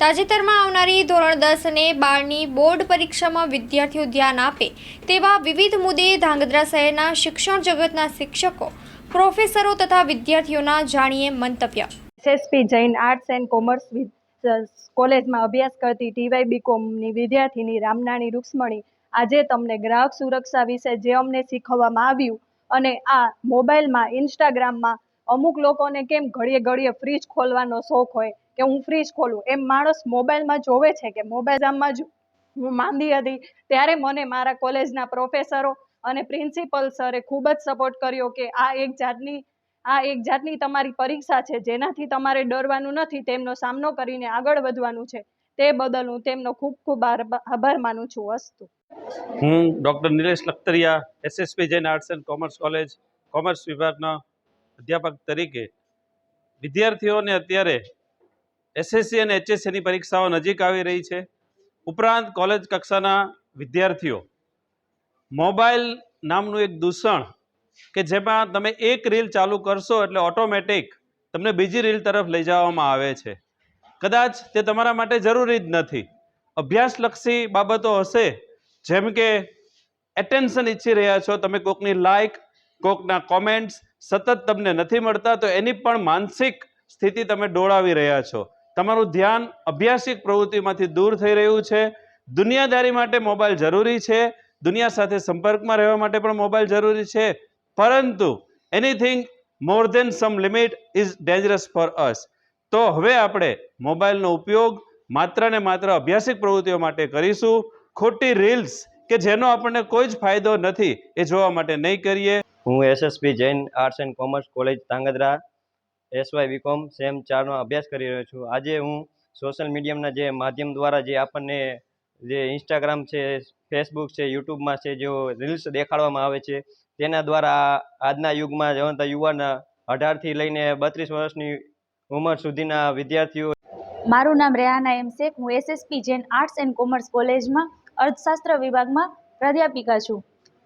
તાજેતરમાં આવનારી ધોરણ દસ અને બારની બોર્ડ પરીક્ષામાં વિદ્યાર્થીઓ ધ્યાન આપે તેવા વિવિધ મુદ્દે ધાંગધ્રા શહેરના શિક્ષણ જગતના શિક્ષકો, પ્રોફેસરો તથા વિદ્યાર્થીઓના જાણીએ મંતવ્ય. SSP Jain arts and commerce કોલેજમાં અભ્યાસ કરતી ટીવાય બીકોમની વિદ્યાર્થીની રામનાણી રૂક્ષ્મણી આજે તમને ગ્રાહક સુરક્ષા વિશે જે અમને શીખવવામાં આવ્યું અને આ મોબાઈલમાં, ઇન્સ્ટાગ્રામમાં અમુક લોકોને કેમ ઘડીએ ઘડીએ ફ્રીજ ખોલવાનો શોખ હોય કે હું ફ્રીજ ખોલું? એમ માણસ મોબાઈલમાં જોવે છે કે મોબાઈલમાં જ હું માંદી હતી. ત્યારે મને મારા કોલેજના પ્રોફેસરો અને પ્રિન્સિપલ સરે ખૂબ જ સપોર્ટ કર્યો કે આ એક જાતની, આ એક જાતની તમારી પરીક્ષા છે. જેનાથી તમારે ડરવાનું નથી, તેમનો સામનો કરીને આગળ વધવાનું છે. તે બદલ હું તેમનો ખૂબ ખૂબ આભાર માનું છું વસ્તુ હું doctor Nilesh Lakhtariya SSP Jain arts and commerce college commerce વિભાગના અધ્યાપક તરીકે વિદ્યાર્થીઓને અત્યારે એસએસસી અને એચએસસીની પરીક્ષાઓ નજીક આવી રહી છે. ઉપરાંત કોલેજ કક્ષાના વિદ્યાર્થીઓ મોબાઈલ નામનું એક દૂષણ કે જેમાં તમે એક રીલ ચાલુ કરશો એટલે ઓટોમેટિક તમને બીજી રીલ તરફ લઈ જવામાં આવે છે. કદાચ તે તમારા માટે જરૂરી જ નથી. અભ્યાસલક્ષી બાબતો હશે. જેમ કે એટેન્શન ઈચ્છી રહ્યા છો, તમે કોકની લાઈક કોકના કોમેન્ટ્સ સતત તમને નથી મળતા, તો એની પણ માનસિક સ્થિતિ તમે ડોળાવી રહ્યા છો. તમારું ધ્યાન અભ્યાસિક પ્રવૃત્તિમાંથી દૂર થઈ રહ્યું છે. દુનિયાદારી માટે મોબાઈલ જરૂરી છે. દુનિયા સાથે સંપર્કમાં રહેવા માટે પણ મોબાઈલ જરૂરી છે. પરંતુ anything more than some limit is dangerous for us તો હવે આપણે મોબાઈલનો ઉપયોગ માત્ર ને માત્ર અભ્યાસિક પ્રવૃત્તિઓ માટે કરીશું. ખોટી રીલ્સ કે જેનો આપણને કોઈ જ ફાયદો નથી, એ જોવા માટે નહીં કરીએ. હું SSP Jain arts and commerce college Dhrangadhra SY BCom sem ચારનો અભ્યાસ કરી રહ્યો છું. આજે હું સોશિયલ મીડિયાના જે માધ્યમ દ્વારા જે આપણને જે ઇન્સ્ટાગ્રામ છે ફેસબુક છે યુટ્યુબમાં છે, જેઓ રીલ્સ દેખાડવામાં આવે છે, તેના દ્વારા આજના યુગમાં જવંતા યુવાન અઢારથી લઈને બત્રીસ વર્ષની ઉંમર સુધીના વિદ્યાર્થીઓ મારું નામ રેહાના એમ શેખ. હું SSP Jain arts and commerce કોલેજમાં અર્થશાસ્ત્ર વિભાગમાં પ્રાધ્યાપિકા છું.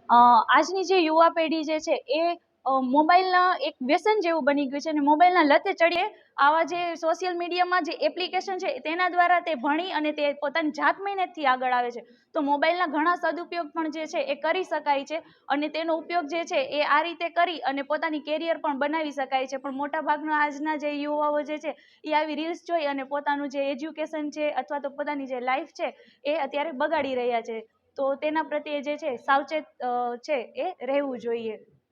આજની જે યુવા પેઢી જે છે એ મોબાઈલના એક વ્યસન જેવું બની ગયું છે અને મોબાઈલના લતે ચડીએ આવા જે સોશિયલ મીડિયામાં જે એપ્લિકેશન છે તેના દ્વારા તે ભણી અને તે પોતાની જાત મહેનતથી આગળ આવે છે. તો મોબાઈલના ઘણા સદુપયોગ પણ જે છે એ કરી શકાય છે અને તેનો ઉપયોગ જે છે એ આ રીતે કરી અને પોતાની કેરિયર પણ બનાવી શકાય છે. પણ મોટા ભાગના આજના જે યુવાઓ જે છે એ આવી રીલ્સ જોઈ અને પોતાનું જે એજ્યુકેશન છે અથવા તો પોતાની જે લાઈફ છે એ અત્યારે બગાડી રહ્યા છે. તો તેના પ્રત્યે જે છે સાવચેત છે એ રહેવું જોઈએ.